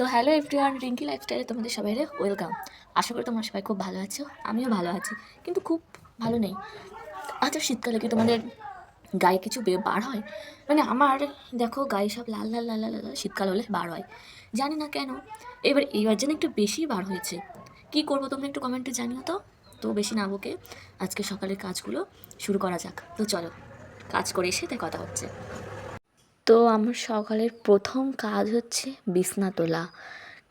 তো hello everyone Rinki লাইফস্টাইলে তোমাদের সবাই ওয়েলকাম আশা করি তোমরা সবাই খুব ভালো আছো, আমিও ভালো আছি, কিন্তু খুব ভালো নেই। আচ্ছা শীতকালে কি তোমাদের গায়ে কিছু বার হয়? মানে আমার, দেখো, গায়ে সব লাল লাল লাল লাল লাল শীতকাল হলে বার হয়। জানি না কেন, এবার এইবার যেন একটু বেশি বার হয়েছে। কি করব তোমরা একটু কমেন্টে জানিও তো তো বেশি না বকে। আজকে সকালের কাজগুলো শুরু করা যাক। তো চলো, কাজ করে এসে তাই কথা হচ্ছে। তো আমার সকালের প্রথম কাজ হচ্ছে বিছনা তোলা।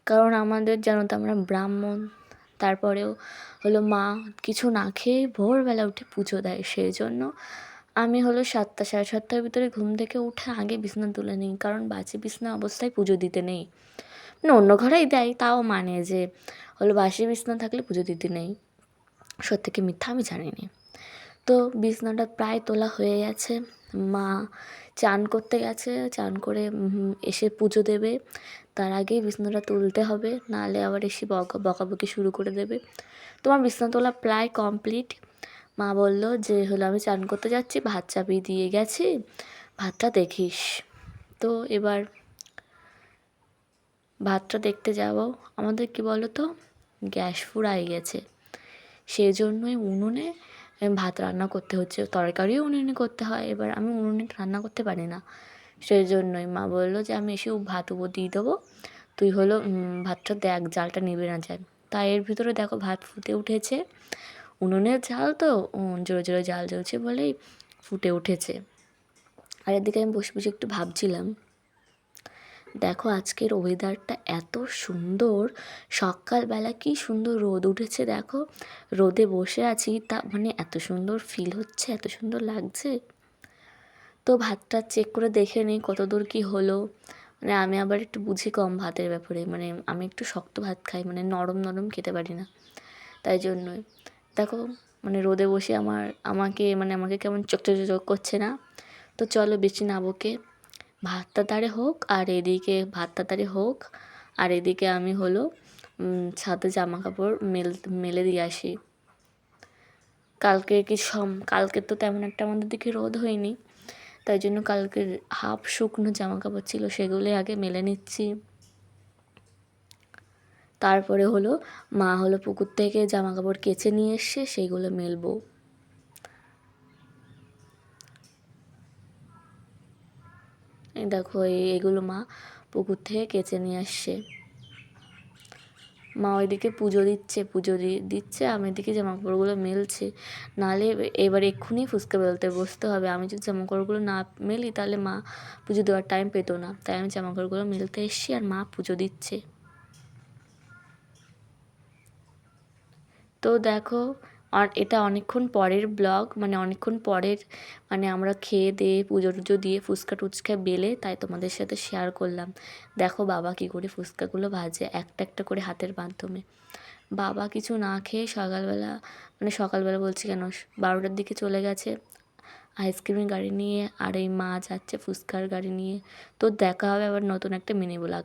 কারণ আমাদের জানো তো আমরা ব্রাহ্মণ, তারপরেও হলো মা কিছু না খেয়ে ভোরবেলা উঠে পুজো দেয়। সেই জন্য আমি হলো সাতটা, সাড়ে সাতটার ভিতরে ঘুম থেকে উঠে আগে বিছনা তুলে নিই, কারণ বাসি বিছনা অবস্থায় পুজো দিতে নেই। মানে অন্য ঘরেই দেয়, তাও মানে যে হলো বাসি বিছনা থাকলে পুজো দিতে নেই। সত্যি কি মিথ্যা আমি জানি না তো বিছনাটা প্রায় তোলা হয়ে গেছে। মা চান করতে গেছে, চান করে এসে পুজো দেবে। তার আগেই বিছনাটা তুলতে হবে, নাহলে আবার এসে বকা, বকাবকি শুরু করে দেবে। তোমার বিছনা তোলা প্রায় কমপ্লিট মা বলল, যে হলো, আমি চান করতে যাচ্ছি, ভাত চাপিয়ে দিয়ে গেছি, ভাতটা দেখিস। তো এবার ভাতটা দেখতে যাব। আমাদের কি বলো তো গ্যাস ফুরাই গেছে। সেই জন্যই উনুনে ভাত রান্না করতে হচ্ছে, তরকারিও উনুনে করতে হয়। এবার আমি উনুনে রান্না করতে পারি না। সেই জন্যই মা বলল যে, আমি এসে ভাত উপর দিয়ে দেবো। তুই হলো ভাতটা দেখ, জালটা নেবে না যায় তাই এর ভিতরে দেখো ভাত ফুটে উঠেছে। উনুনের জাল তো জোরে জোরে জাল জ্বলছে বলেই ফুটে উঠেছে। আর এদিকে আমি বসে বসে একটু ভাবছিলাম দেখো আজকের ওয়েদারটা এত সুন্দর। সকালবেলা কি সুন্দর রোদ উঠেছে দেখো। রোদে বসে আছি, তা মানে এত সুন্দর ফিল হচ্ছে, এত সুন্দর লাগছে। তো ভাতটা চেক করে দেখে নিই কত দূর কী হলো। মানে আমি আবার একটু বুঝি কম ভাতের ব্যাপারে মানে আমি একটু শক্ত ভাত খাই মানে নরম নরম খেতে পারি না। তাই জন্যই। দেখো মানে রোদে বসে আমার, আমাকে মানে আমাকে কেমন চোখ চোখ করছে না। তো চলো বেশি না বকে ভাত তাড়াতাড়ি হোক আর এদিকে ভাত তাড়াতাড়ি হোক, আর এদিকে আমি হলো ছাদে জামা কাপড় মেল, মেলে দিয়ে আসি। কালকে কি সম, কালকে তো তেমন একটা আমাদের দিকে রোদ হয়নি, তাই জন্য কালকে হাফ শুকনো জামা কাপড় ছিল সেগুলোই আগে মেলে নিচ্ছি। তারপরে হলো, মা হলো পুকুর থেকে জামা কাপড় কেচে নিয়ে এসছে সেইগুলো মেলবো। দেখো এগুলো মা পুকুর থেকে কেচে নিয়ে আসছে। মা ওইদিকে পুজো দিচ্ছে পুজো দিচ্ছে, আমি এদিকে জামা কাপড়গুলো মেলছে। নাহলে এবার এক্ষুনি ফুচকা বেলতে বসতে হবে। আমি যদি জামা কাপড়গুলো না মেলি, তাহলে মা পুজো দেওয়ার টাইম পেতো না। তাই আমি জামা কাপড়গুলো মেলতে এসছি আর মা পুজো দিচ্ছে। তো দেখো আর এটা অনেকক্ষণ পরের ব্লগ মানে অনেকক্ষণ পরের মানে আমরা খেয়ে দিয়ে পুজো টুজো দিয়ে ফুচকা টুচকা বেলে তাই তোমাদের সাথে শেয়ার করলাম। দেখো বাবা কী করে ফুচকাগুলো ভাজে একটা একটা করে হাতের মাধ্যমে। বাবা কিছু না খেয়ে সকালবেলা মানে সকালবেলা বলছি কেন, বারোটার দিকে চলে গেছে। আইসক্রিমের গাড়ি নিয়ে আর এই মা যাচ্ছে ফুচকার গাড়ি নিয়ে। তো দেখা হবে আবার নতুন একটা মিনি ব্লগ